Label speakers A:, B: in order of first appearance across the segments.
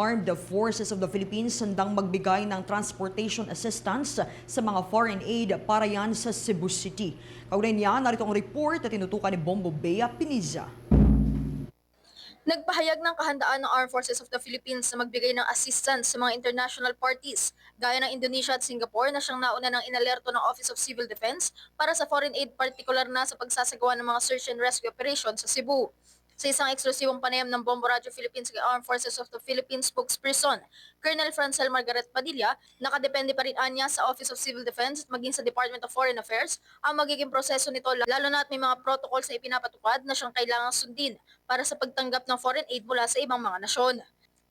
A: Armed Forces of the Philippines sandang magbigay ng transportation assistance sa mga foreign aid para yan sa Cebu City. Kaugnay niya, narito ang report na tinutukan ni Bombo Bea Piniza.
B: Nagpahayag ng kahandaan ng Armed Forces of the Philippines na magbigay ng assistance sa mga international parties gaya ng Indonesia at Singapore na siyang nauna ng inalerto ng Office of Civil Defense para sa foreign aid partikular na sa pagsasagawa ng mga search and rescue operations sa Cebu. Sa isang eksklusibong panayam ng Bombo Radio Philippines kay Armed Forces of the Philippines spokesperson, Colonel Francel Margaret Padilla, nakadepende pa rin anya sa Office of Civil Defense at maging sa Department of Foreign Affairs ang magiging proseso nito lalo na at may mga protocols na ipinapatupad na siyang kailangang sundin para sa pagtanggap ng foreign aid mula sa ibang mga nasyon.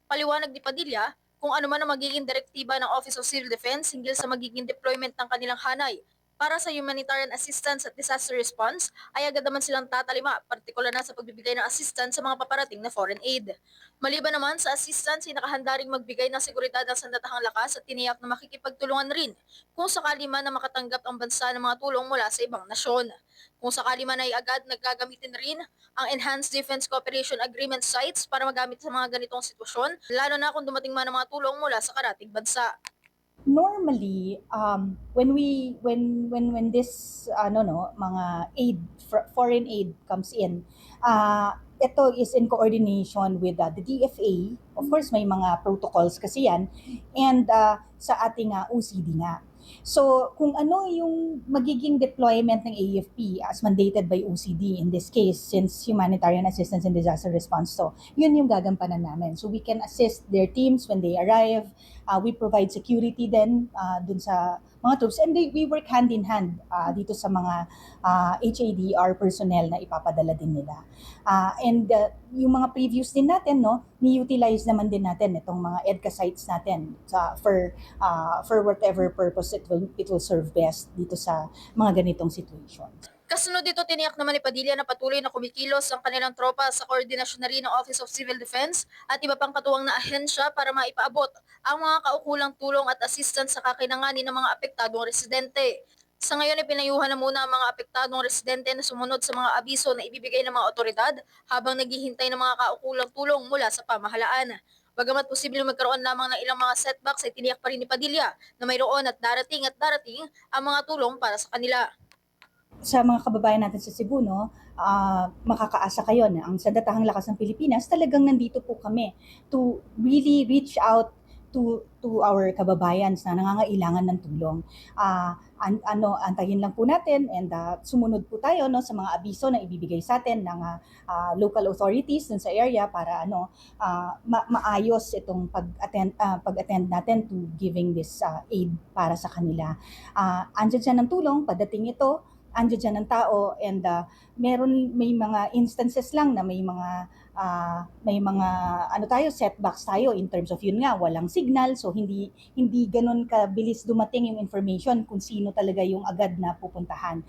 B: Paliwanag ni Padilla kung ano man ang magiging direktiba ng Office of Civil Defense hinggil sa magiging deployment ng kanilang hanay para sa humanitarian assistance at disaster response ay agad naman silang tatalima, partikular na sa pagbibigay ng assistance sa mga paparating na foreign aid. Maliban naman sa assistance, ay nakahanda ring magbigay ng seguridad ng sandatahang lakas at tiniyak na makikipagtulungan rin kung sakali man na makatanggap ang bansa ng mga tulong mula sa ibang nasyon. Kung sakali man ay agad naggagamitin rin ang Enhanced Defense Cooperation Agreement sites para magamit sa mga ganitong sitwasyon, lalo na kung dumating man ang mga tulong mula sa karating bansa.
C: Normally um when we when when when this ano no mga aid foreign aid comes in uh ito is in coordination with uh, the DFA of course may mga protocols kasi yan. And uh, sa ating uh, OCD nga so kung ano yung magiging deployment ng AFP as mandated by OCD in this case since humanitarian assistance and disaster response to yun yung gagampanan namin. So we can assist their teams when they arrive. Uh, we provide security then uh, dun sa mga troops and they, we work hand in hand uh, dito sa mga uh, HADR personnel na ipapadala din nila. Uh, and uh, yung mga previews din natin no, ni-utilize naman din natin itong mga EDCA sites natin sa for uh, for whatever purpose it will it will serve best dito sa mga ganitong situations.
B: Kasunod dito, tiniyak naman ni Padilla na patuloy na kumikilos ang kanilang tropa sa koordinasyon na rin ng Office of Civil Defense at iba pang katuwang na ahensya para maipaabot ang mga kaukulang tulong at assistance sa kakinanganin ng mga apektadong residente. Sa ngayon ay pinayuhan na muna ang mga apektadong residente na sumunod sa mga abiso na ibibigay ng mga otoridad habang naghihintay ng mga kaukulang tulong mula sa pamahalaan. Bagamat posibleng magkaroon lamang ng ilang mga setbacks ay tiniyak pa rin ni Padilla na mayroon at darating at darating ang mga tulong para sa kanila.
C: Sa mga kababayan natin sa Cebu, no, ah, makakaasa kayo na ang Sandatahang Lakas ng Pilipinas, talagang nandito po kami to really reach out to to our kababayan na nangangailangan ng tulong. Ah, an- ano, antayin lang po natin and ah, sumunod po tayo no sa mga abiso na ibibigay sa atin ng ah, local authorities dun sa area para ano ah, ma- maayos itong pag-attend ah, pag-attend natin to giving this ah, aid para sa kanila. Ah, andyan siya ng tulong, padating ito, andyan dyan ng tao and uh, meron may mga instances lang na may mga ah, may mga ano tayo setbacks tayo in terms of yun nga walang signal so hindi hindi ganun kabilis dumating yung information kung sino talaga yung agad na pupuntahan.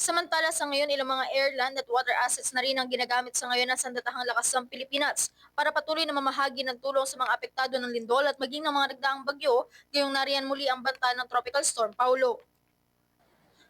B: Samantala sa ngayon, ilang mga air, land at water assets na rin ang ginagamit sa ngayon ng sandatahang lakas ng Pilipinas para patuloy na mamahagi ng tulong sa mga apektado ng lindol at maging ng mga nagdaang bagyo, gayong nariyan muli ang banta ng Tropical Storm Paulo.